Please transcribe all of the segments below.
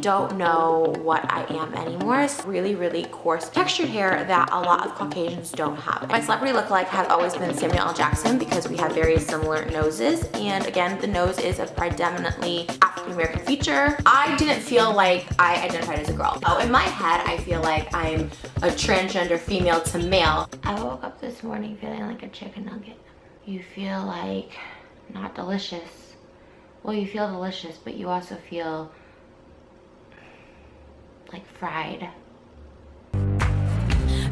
don't know what I am anymore. It's really, really coarse textured hair that a lot of Caucasians don't have. My celebrity lookalike has always been Samuel L. Jackson because we have very similar noses. And again, the nose is a predominantly African American feature. I didn't feel like I identified as a girl. Oh, in my head, I feel like I'm a transgender female to male. I woke up this morning feeling like a chicken nugget. You feel like not delicious. Well, you feel delicious, but you also feel like fried.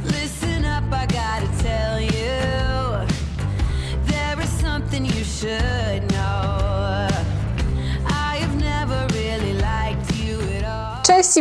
Listen up, I gotta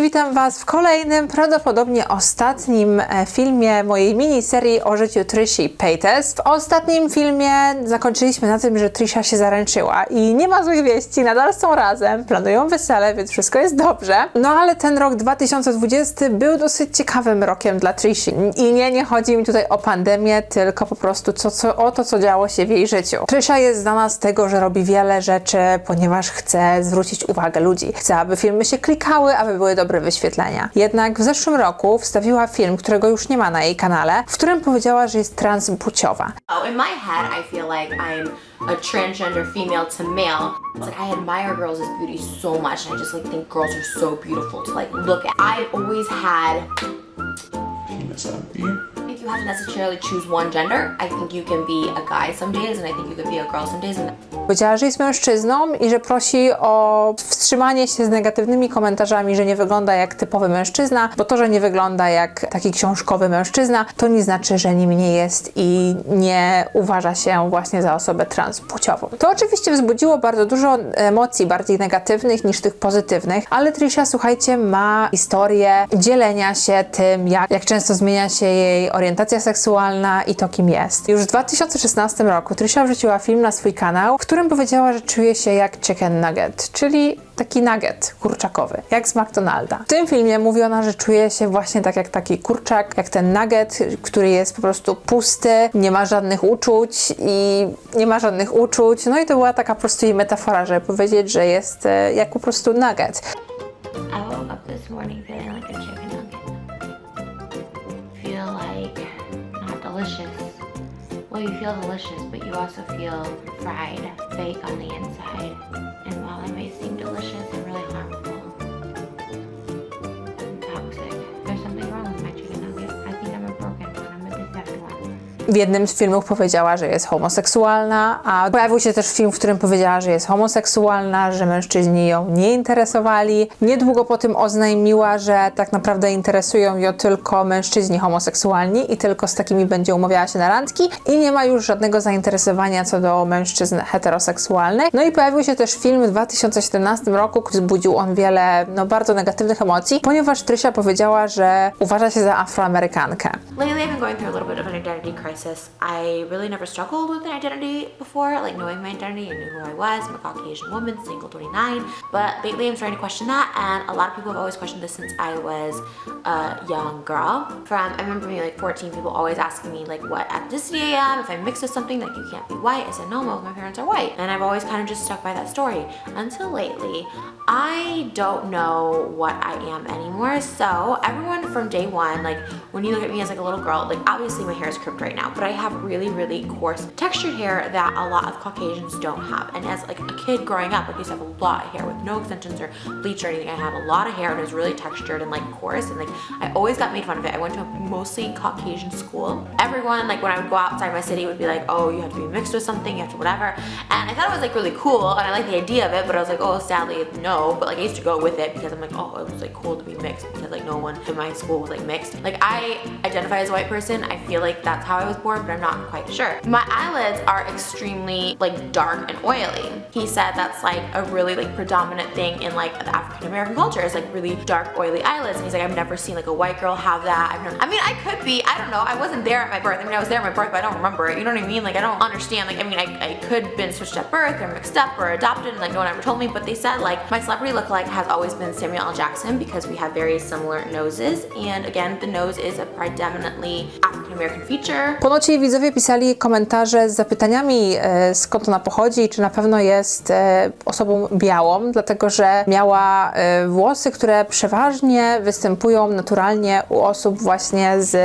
Witam Was w kolejnym, prawdopodobnie ostatnim e, filmie mojej miniserii o życiu Trishi Paytas. W ostatnim filmie zakończyliśmy na tym, że Trisha się zaręczyła i nie ma złych wieści, nadal są razem, planują wesele, więc wszystko jest dobrze. No ale ten rok 2020 był dosyć ciekawym rokiem dla Trishi. I nie, nie chodzi mi tutaj o pandemię, tylko po prostu co, co, o to, co działo się w jej życiu. Trisha jest znana z tego, że robi wiele rzeczy, ponieważ chce zwrócić uwagę ludzi. Chce, aby filmy się klikały, aby były dobre wyświetlenia. Jednak w zeszłym roku wstawiła film, którego już nie ma na jej kanale, w którym powiedziała, że jest transpłciowa. Oh, in my head, I feel like I'm a transgender female to male. It's like I admire girls' beauty so much, and I just like think girls are so beautiful to like look at. I always had. up you. Have necessarily choose one gender, I think you can be a guy some days, and I think you be a girl some days. Powiedziała, że jest mężczyzną i że prosi o wstrzymanie się z negatywnymi komentarzami, że nie wygląda jak typowy mężczyzna, bo to, że nie wygląda jak taki książkowy mężczyzna, to nie znaczy, że nim nie jest i nie uważa się właśnie za osobę transpłciową. To oczywiście wzbudziło bardzo dużo emocji bardziej negatywnych niż tych pozytywnych, ale Trisha, słuchajcie, ma historię dzielenia się tym, jak, jak często zmienia się jej orientacja seksualna i to, kim jest. Już w 2016 roku Trisha wrzuciła film na swój kanał, w którym powiedziała, że czuje się jak chicken nugget, czyli taki nugget kurczakowy, jak z McDonalda. W tym filmie mówi ona, że czuje się właśnie tak jak taki kurczak, jak ten nugget, który jest po prostu pusty, nie ma żadnych uczuć i nie ma żadnych uczuć. No i to była taka po prostu jej metafora, żeby powiedzieć, że jest e, jak po prostu nugget. I woke up this morning you feel delicious, but you also feel fried, fake on the inside. And while it may seem delicious and really W jednym z filmów powiedziała, że jest homoseksualna, a pojawił się też film, w którym powiedziała, że jest homoseksualna, że mężczyźni ją nie interesowali. Niedługo po tym oznajmiła, że tak naprawdę interesują ją tylko mężczyźni homoseksualni i tylko z takimi będzie umawiała się na randki i nie ma już żadnego zainteresowania co do mężczyzn heteroseksualnych. No i pojawił się też film w 2017 roku, który wzbudził on wiele no, bardzo negatywnych emocji, ponieważ Trysia powiedziała, że uważa się za afroamerykankę. Lately, I've been going through a little bit of an identity crisis. I really never struggled with an identity before, like knowing my identity. I knew who I was. I'm a Caucasian woman, single 29. But lately, I'm starting to question that, and a lot of people have always questioned this since I was a young girl. From I remember being like 14, people always asking me like what ethnicity I am, if I'm mixed with something, like you can't be white. I said no, both my parents are white, and I've always kind of just stuck by that story until lately. I don't know what I am anymore. So everyone from day one, like when you look at me as like a little girl, like obviously my hair is crimped right now, but I have really, really coarse textured hair that a lot of Caucasians don't have. And as like a kid growing up, like I used to have a lot of hair with no extensions or bleach or anything. I had a lot of hair and it was really textured and like coarse and like I always got made fun of it. I went to a mostly Caucasian school. Everyone like when I would go outside my city would be like, oh, you have to be mixed with something, you have to whatever. And I thought it was like really cool and I liked the idea of it, but I was like, oh, sadly no. But like I used to go with it because I'm like, oh, it was like cool to be mixed because like no one in my school was like mixed. Like I identify as a white person. I feel like that's how I was but I'm not quite sure. My eyelids are extremely like dark and oily. He said that's like a really like predominant thing in like the African American culture is like really dark oily eyelids. And he's like, I've never seen like a white girl have that. I've never, I mean, I could be. I don't know. I wasn't there at my birth. I mean, I was there at my birth, but I don't remember it. You know what I mean? Like I don't understand. Like I mean, I, I could been switched at birth or mixed up or adopted, and like no one ever told me. But they said like my celebrity lookalike has always been Samuel L. Jackson because we have very similar noses. And again, the nose is a predominantly African American feature. Ponoć jej widzowie pisali komentarze z zapytaniami, e, skąd ona pochodzi czy na pewno jest e, osobą białą, dlatego że miała e, włosy, które przeważnie występują naturalnie u osób właśnie z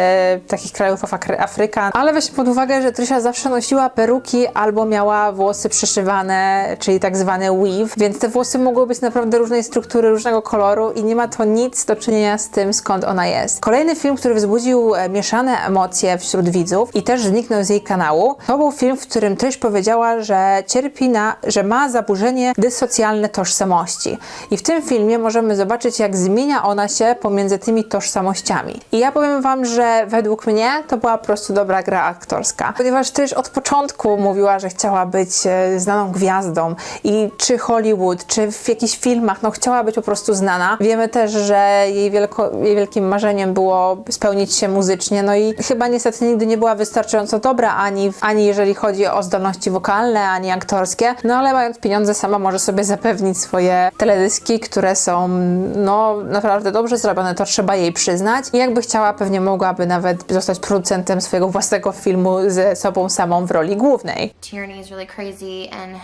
takich krajów Afry- Afryka. Ale weźmy pod uwagę, że Trysia zawsze nosiła peruki albo miała włosy przyszywane, czyli tak zwane weave, więc te włosy mogły być naprawdę różnej struktury, różnego koloru i nie ma to nic do czynienia z tym, skąd ona jest. Kolejny film, który wzbudził mieszane emocje wśród widzów i też zniknął z jej kanału, to był film, w którym Tryś powiedziała, że cierpi na, że ma zaburzenie dysocjalne tożsamości. I w tym filmie możemy zobaczyć, jak zmienia ona się pomiędzy tymi tożsamościami. I ja powiem wam, że według mnie to była po prostu dobra gra aktorska, ponieważ Tryś od początku mówiła, że chciała być e, znaną gwiazdą i czy Hollywood, czy w jakichś filmach, no chciała być po prostu znana. Wiemy też, że jej, wielko, jej wielkim marzeniem było spełnić się muzycznie, no i chyba niestety nigdy nie była wystarczająco dobra, ani, ani jeżeli chodzi o zdolności wokalne, ani aktorskie, no ale mając pieniądze sama może sobie zapewnić swoje teledyski, które są no naprawdę dobrze zrobione, to trzeba jej przyznać. I jakby chciała, pewnie mogłaby nawet zostać producentem swojego własnego filmu ze sobą samą w roli głównej. Tierney is really crazy and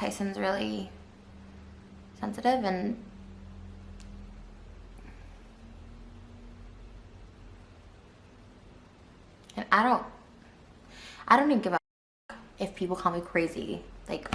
Tyson's really sensitive and and I don't I don't even give a if people call me crazy. Like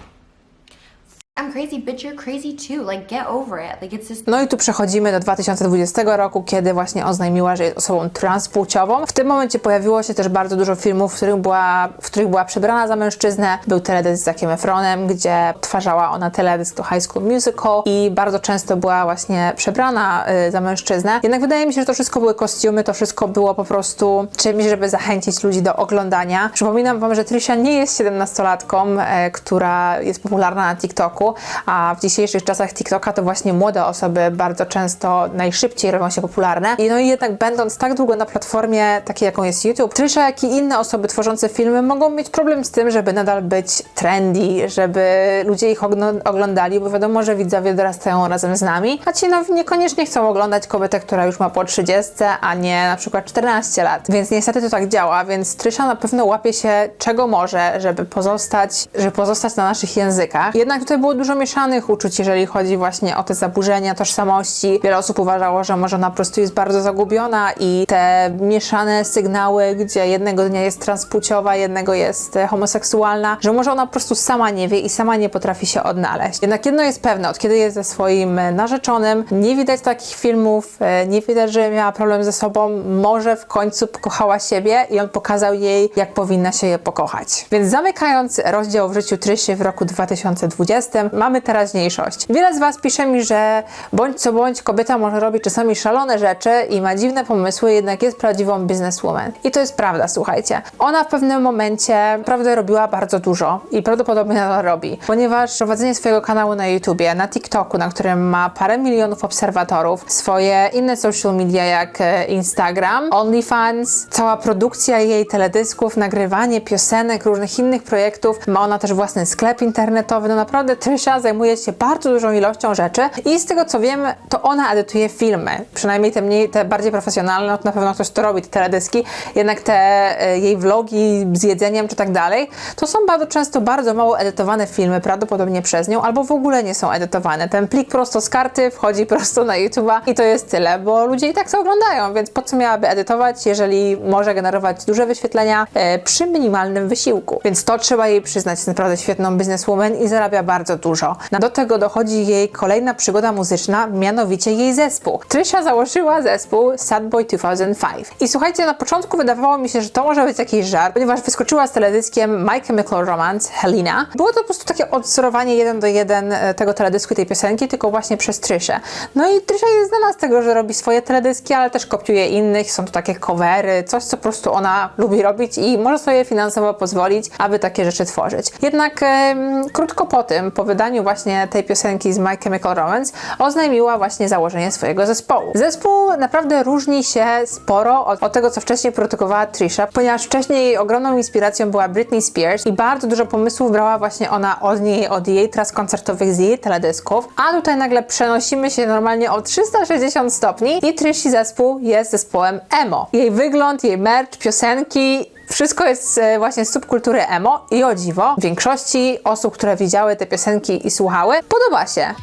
I'm crazy, bitch, you're crazy too. Like get over it. Like it's just No i tu przechodzimy do 2020 roku, kiedy właśnie oznajmiła, że jest osobą transpłciową. W tym momencie pojawiło się też bardzo dużo filmów, w których była, w których była przebrana za mężczyznę. Był teledysk z Zackiem Efronem, gdzie odtwarzała ona teledysk do High School Musical i bardzo często była właśnie przebrana y, za mężczyznę. Jednak wydaje mi się, że to wszystko były kostiumy, to wszystko było po prostu czymś, żeby zachęcić ludzi do oglądania. Przypominam wam, że Trysia nie jest 17-latką, e, która jest popularna na TikToku, a w dzisiejszych czasach TikToka to właśnie młode osoby bardzo często najszybciej robią się popularne. I no i jednak będąc tak długo na platformie takiej, jaką jest YouTube, Trisha, jak i inne osoby tworzące filmy mogą mieć problem z tym, żeby nadal być trendy, żeby ludzie ich oglądali, bo wiadomo, że widzowie dorastają razem z nami, a ci no, niekoniecznie chcą oglądać kobietę, która już ma po 30, a nie na przykład 14 lat. Więc niestety to tak działa, więc Trisha na pewno łapie się czego może, żeby pozostać, żeby pozostać na naszych językach. Jednak tutaj było dużo mieszanych uczuć, jeżeli chodzi właśnie o te zaburzenia tożsamości. Wiele osób uważało, że może ona po prostu jest bardzo zagubiona i te mieszane sygnały, gdzie jednego dnia jest transpłciowa, jednego jest e, homoseksualna, że może ona po prostu sama nie wie i sama nie potrafi się odnaleźć. Jednak jedno jest pewne, od kiedy jest ze swoim e, narzeczonym, nie widać takich filmów, e, nie widać, że miała problem ze sobą, może w końcu pokochała siebie i on pokazał jej, jak powinna się je pokochać. Więc zamykając rozdział w życiu Tryszy w roku 2020, mamy teraźniejszość. Wiele z Was pisze mi, że bądź co bądź kobieta może robić czasami szalone rzeczy i ma dziwne pomysły, jednak jest prawdziwą bizneswoman. I to jest prawda, słuchajcie. Ona w pewnym momencie naprawdę robiła bardzo dużo i prawdopodobnie nadal robi, ponieważ prowadzenie swojego kanału na YouTubie, na TikToku, na którym ma parę milionów obserwatorów, swoje inne social media jak e, Instagram, OnlyFans, cała produkcja jej teledysków, nagrywanie piosenek, różnych innych projektów. Ma ona też własny sklep internetowy. No naprawdę Zajmuje się bardzo dużą ilością rzeczy i z tego co wiem, to ona edytuje filmy. Przynajmniej te mniej, te bardziej profesjonalne, to na pewno ktoś to robi, te teledyski. Jednak te e, jej vlogi z jedzeniem czy tak dalej, to są bardzo często bardzo mało edytowane filmy, prawdopodobnie przez nią, albo w ogóle nie są edytowane. Ten plik prosto z karty wchodzi prosto na YouTube'a i to jest tyle, bo ludzie i tak to oglądają, więc po co miałaby edytować, jeżeli może generować duże wyświetlenia e, przy minimalnym wysiłku. Więc to trzeba jej przyznać, jest naprawdę świetną bizneswoman i zarabia bardzo dużo. Do tego dochodzi jej kolejna przygoda muzyczna, mianowicie jej zespół. Trysia założyła zespół Sad Boy 2005. I słuchajcie, na początku wydawało mi się, że to może być jakiś żart, ponieważ wyskoczyła z teledyskiem My Chemical Romance, Helena. Było to po prostu takie odzorowanie jeden do jeden e, tego teledysku i tej piosenki, tylko właśnie przez Tryszę. No i Trysia jest znana z tego, że robi swoje teledyski, ale też kopiuje innych, są to takie covery, coś co po prostu ona lubi robić i może sobie finansowo pozwolić, aby takie rzeczy tworzyć. Jednak em, krótko po tym, po wydaniu właśnie tej piosenki z My Chemical Romance, oznajmiła właśnie założenie swojego zespołu. Zespół naprawdę różni się sporo od, od tego, co wcześniej produkowała Trisha, ponieważ wcześniej jej ogromną inspiracją była Britney Spears i bardzo dużo pomysłów brała właśnie ona od niej, od jej tras koncertowych z jej teledysków, a tutaj nagle przenosimy się normalnie o 360 stopni i Trishi zespół jest zespołem emo. Jej wygląd, jej merch, piosenki Wszystko jest e, właśnie z subkultury emo i o dziwo, większości osób, które widziały te piosenki i słuchały, podoba się.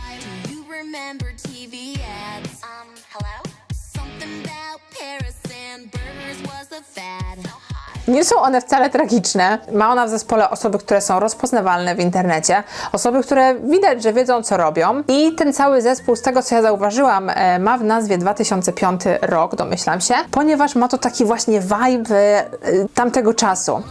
Nie są one wcale tragiczne. Ma ona w zespole osoby, które są rozpoznawalne w internecie, osoby, które widać, że wiedzą, co robią. I ten cały zespół, z tego co ja zauważyłam, e, ma w nazwie 2005 rok, domyślam się, ponieważ ma to taki właśnie vibe e, tamtego czasu.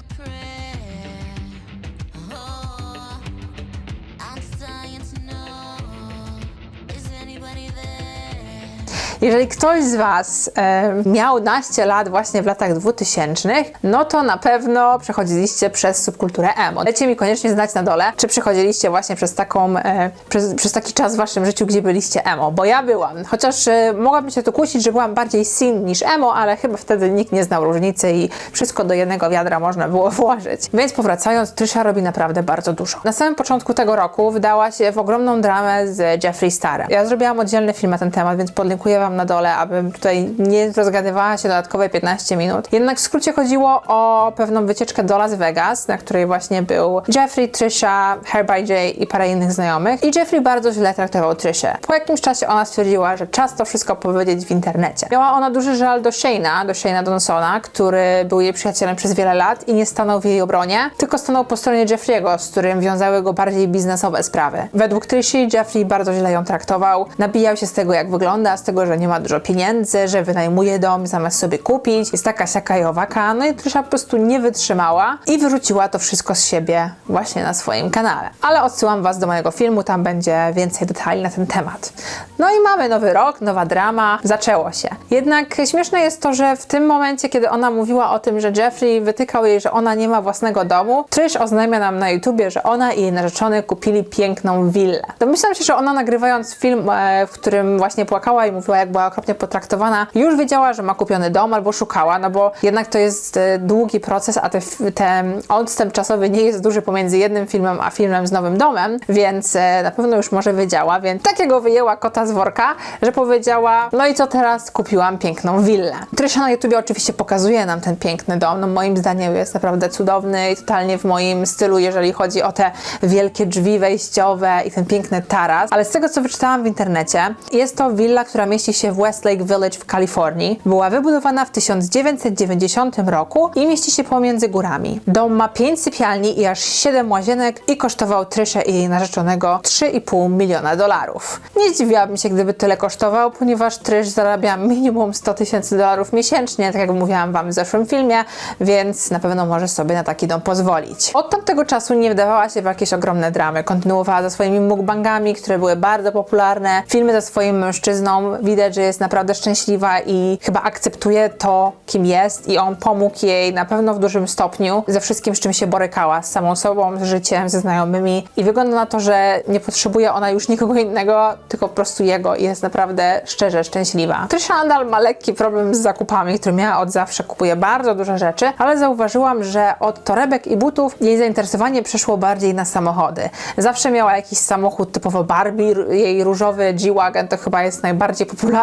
Jeżeli ktoś z Was e, miał naście lat właśnie w latach 2000, no to na pewno przechodziliście przez subkulturę emo. Dajcie mi koniecznie znać na dole, czy przechodziliście właśnie przez taką, e, przez, przez taki czas w Waszym życiu, gdzie byliście emo, bo ja byłam. Chociaż e, mogłabym się tu kłócić, że byłam bardziej sin niż emo, ale chyba wtedy nikt nie znał różnicy i wszystko do jednego wiadra można było włożyć. Więc powracając, Trisha robi naprawdę bardzo dużo. Na samym początku tego roku wydała się w ogromną dramę z Jeffree Starem. Ja zrobiłam oddzielny film na ten temat, więc podlinkuję Wam na dole, abym tutaj nie rozgadywała się dodatkowe 15 minut. Jednak w skrócie chodziło o pewną wycieczkę do Las Vegas, na której właśnie był Jeffrey, Trisha, Herby J i parę innych znajomych. I Jeffrey bardzo źle traktował Triszę. Po jakimś czasie ona stwierdziła, że czas to wszystko powiedzieć w internecie. Miała ona duży żal do Shane'a, do Shane'a Donsona, który był jej przyjacielem przez wiele lat i nie stanął w jej obronie, tylko stanął po stronie Jeffrey'ego, z którym wiązały go bardziej biznesowe sprawy. Według Trishi Jeffrey bardzo źle ją traktował, nabijał się z tego jak wygląda, z tego, że nie ma dużo pieniędzy, że wynajmuje dom zamiast sobie kupić, jest taka siaka i owaka, no i Trisha po prostu nie wytrzymała i wyrzuciła to wszystko z siebie właśnie na swoim kanale. Ale odsyłam Was do mojego filmu, tam będzie więcej detali na ten temat. No i mamy nowy rok, nowa drama, zaczęło się. Jednak śmieszne jest to, że w tym momencie, kiedy ona mówiła o tym, że Jeffrey wytykał jej, że ona nie ma własnego domu, Trish oznajmia nam na YouTubie, że ona i jej narzeczony kupili piękną willę. Domyślam się, że ona nagrywając film, e, w którym właśnie płakała i mówiła, jak była okropnie potraktowana, już wiedziała, że ma kupiony dom albo szukała, no bo jednak to jest e, długi proces, a te, f- ten odstęp czasowy nie jest duży pomiędzy jednym filmem a filmem z nowym domem, więc e, na pewno już może wiedziała, więc takiego wyjęła kota z worka, że powiedziała, no i co teraz? Kupiłam piękną willę. Trisha na YouTubie oczywiście pokazuje nam ten piękny dom, no moim zdaniem jest naprawdę cudowny i totalnie w moim stylu, jeżeli chodzi o te wielkie drzwi wejściowe i ten piękny taras, ale z tego co wyczytałam w internecie, jest to willa, która mieści się w Westlake Village w Kalifornii. Była wybudowana w 1990 roku i mieści się pomiędzy górami. Dom ma 5 sypialni i aż 7 łazienek i kosztował Tryszę i jej narzeczonego 3,5 miliona dolarów. Nie zdziwiłabym się, gdyby tyle kosztował, ponieważ Trysz zarabia minimum 100 tysięcy dolarów miesięcznie, tak jak mówiłam wam w zeszłym filmie, więc na pewno może sobie na taki dom pozwolić. Od tamtego czasu nie wdawała się w jakieś ogromne dramy. Kontynuowała ze swoimi mukbangami, które były bardzo popularne. Filmy ze swoim mężczyzną. Widać, że jest naprawdę szczęśliwa i chyba akceptuje to, kim jest i on pomógł jej na pewno w dużym stopniu ze wszystkim, z czym się borykała, z samą sobą, z życiem, ze znajomymi i wygląda na to, że nie potrzebuje ona już nikogo innego, tylko po prostu jego i jest naprawdę szczerze szczęśliwa. Trisha nadal ma lekki problem z zakupami, który miała od zawsze, kupuje bardzo dużo rzeczy, ale zauważyłam, że od torebek i butów jej zainteresowanie przeszło bardziej na samochody. Zawsze miała jakiś samochód typowo Barbie, jej różowy G-Wagon to chyba jest najbardziej popularny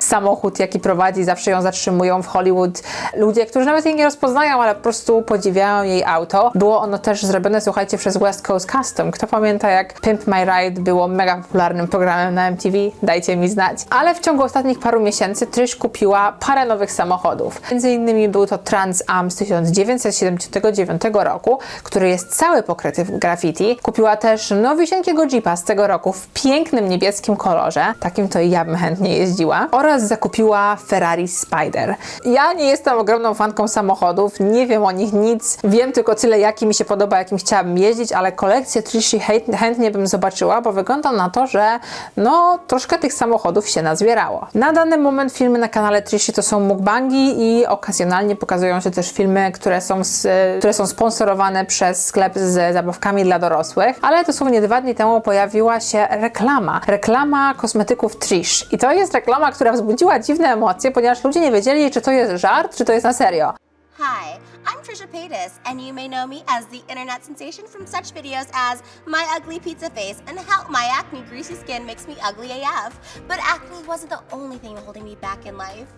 samochód, jaki prowadzi, zawsze ją zatrzymują w Hollywood ludzie, którzy nawet jej nie rozpoznają, ale po prostu podziwiają jej auto. Było ono też zrobione, słuchajcie, przez West Coast Custom. Kto pamięta, jak Pimp My Ride było mega popularnym programem na MTV? Dajcie mi znać. Ale w ciągu ostatnich paru miesięcy Trish kupiła parę nowych samochodów. Między innymi był to Trans Am z 1979 roku, który jest cały pokryty w graffiti. Kupiła też nowisieńkiego Jeepa z tego roku w pięknym niebieskim kolorze. Takim to i ja bym chętnie jeździła. Oraz zakupiła Ferrari Spider. Ja nie jestem ogromną fanką samochodów, nie wiem o nich nic. Wiem tylko tyle, jaki mi się podoba, jakim chciałabym jeździć, ale kolekcję Trishi chęt- chętnie bym zobaczyła, bo wygląda na to, że no troszkę tych samochodów się nazbierało. Na dany moment filmy na kanale Trishi to są mukbangi i okazjonalnie pokazują się też filmy, które są, z, które są sponsorowane przez sklep z zabawkami dla dorosłych, ale dosłownie dwa dni temu pojawiła się reklama. Reklama kosmetyków Trish. I to jest reklama, która wzbudziła dziwne emocje, ponieważ ludzie nie wiedzieli, czy to jest żart, czy to jest na serio. Hi, I'm Trisha Paytas, and you may know me as the internet sensation from such videos as My Ugly Pizza Face and How My Acne Greasy Skin Makes Me Ugly AF. But acne wasn't the only thing holding me back in life.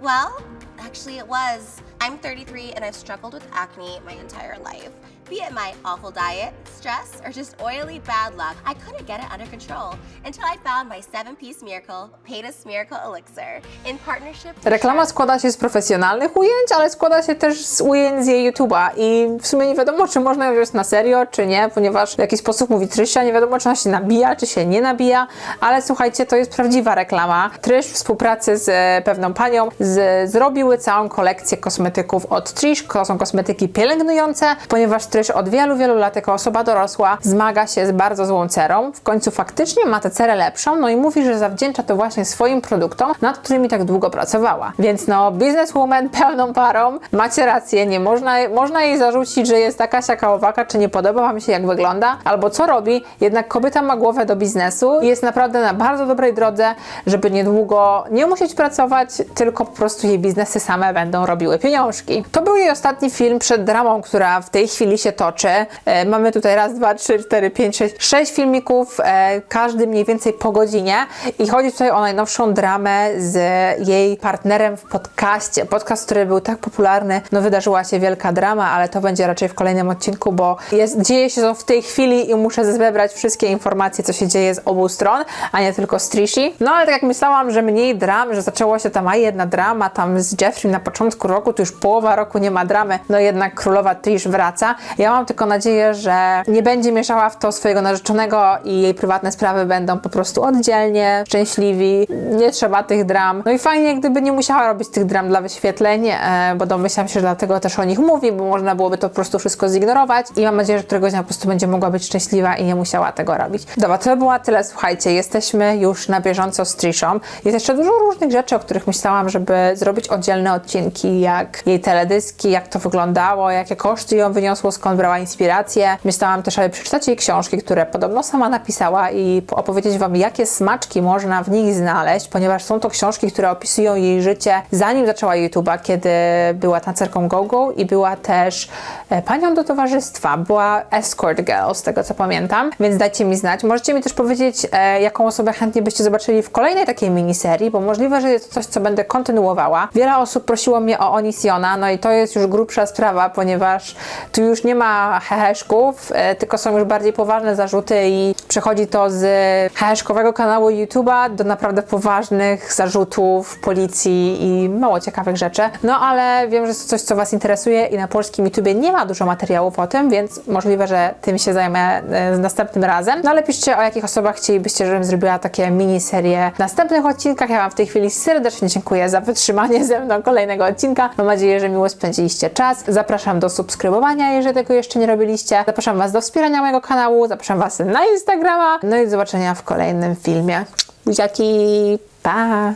Well, actually, it was. I'm 33 and I've struggled with acne my entire life. Be it my awful diet, stress, or just oily bad luck, I couldn't get it under control until I found my seven piece miracle, Paytas Miracle Elixir, in partnership Reklama składa się z profesjonalnych ujęć, ale składa się też z ujęć z jej YouTube'a i w sumie nie wiadomo, czy można ją wziąć na serio, czy nie, ponieważ w jakiś sposób mówi Trysia, nie wiadomo, czy ona się nabija, czy się nie nabija, ale słuchajcie, to jest prawdziwa reklama. Tryś w współpracy z e, pewną panią z, zrobiły całą kolekcję kosmetyków od Trish, to są kosmetyki pielęgnujące, ponieważ Tryś od wielu, wielu lat jako osoba dorosła zmaga się z bardzo złą cerą, w końcu faktycznie ma tę cerę lepszą, no i mówi, że zawdzięcza to właśnie swoim produktom, nad którymi tak długo pracowała. Więc no, bizneswoman pełną parą, macie rację, nie można, można jej zarzucić, że jest taka siaka owaka, czy nie podoba wam się jak wygląda, albo co robi, jednak kobieta ma głowę do biznesu i jest naprawdę na bardzo dobrej drodze, żeby niedługo nie musieć pracować, tylko po prostu jej biznesy same będą robiły To był jej ostatni film przed dramą, która w tej chwili się toczy. E, mamy tutaj raz, dwa, trzy, cztery, pięć, sześć, sześć filmików, e, każdy mniej więcej po godzinie i chodzi tutaj o najnowszą dramę z jej partnerem w podcaście. Podcast, który był tak popularny, no wydarzyła się wielka drama, ale to będzie raczej w kolejnym odcinku, bo jest, dzieje się to w tej chwili i muszę zebrać wszystkie informacje, co się dzieje z obu stron, a nie tylko z Trishi. No ale tak jak myślałam, że mniej dram, że zaczęła się tam a jedna drama tam z Jeffrey na początku roku, to już połowa roku nie ma dramy, no jednak królowa Trish wraca. Ja mam tylko nadzieję, że nie będzie mieszała w to swojego narzeczonego i jej prywatne sprawy będą po prostu oddzielnie, szczęśliwi, nie trzeba tych dram. No i fajnie, gdyby nie musiała robić tych dram dla wyświetleń, e, bo domyślam się, że dlatego też o nich mówi, bo można byłoby to po prostu wszystko zignorować i mam nadzieję, że któregoś dnia po prostu będzie mogła być szczęśliwa i nie musiała tego robić. Dobra, to była tyle, słuchajcie, jesteśmy już na bieżąco z Trishą. Jest jeszcze dużo różnych rzeczy, o których myślałam, żeby zrobić oddzielne odcinki, jak jej teledyski, jak to wyglądało, jakie koszty ją wyniosło, skąd brała inspirację. Myślałam też, aby przeczytać jej książki, które podobno sama napisała i opowiedzieć Wam, jakie smaczki można w nich znaleźć, ponieważ są to książki, które opisują jej życie zanim zaczęła YouTube'a, kiedy była tancerką go-go i była też e, panią do towarzystwa, była escort girl, z tego co pamiętam, więc dajcie mi znać. Możecie mi też powiedzieć, e, jaką osobę chętnie byście zobaczyli w kolejnej takiej miniserii, bo możliwe, że jest to coś, co będę kontynuowała. Wiele osób prosiło mnie o No i to jest już grubsza sprawa, ponieważ tu już nie ma heheszków, e, tylko są już bardziej poważne zarzuty i przechodzi to z heheszkowego kanału YouTube'a do naprawdę poważnych zarzutów policji i mało ciekawych rzeczy. No ale wiem, że jest to coś, co Was interesuje i na polskim YouTubie nie ma dużo materiałów o tym, więc możliwe, że tym się zajmę e, następnym razem. No ale piszcie, o jakich osobach chcielibyście, żebym zrobiła takie miniserie w następnych odcinkach. Ja Wam w tej chwili serdecznie dziękuję za wytrzymanie ze mną kolejnego odcinka. Mam nadzieję, że miło spędziliście czas. Zapraszam do subskrybowania, jeżeli tego jeszcze nie robiliście. Zapraszam Was do wspierania mojego kanału. Zapraszam Was na Instagrama. No i do zobaczenia w kolejnym filmie. Buziaki, pa!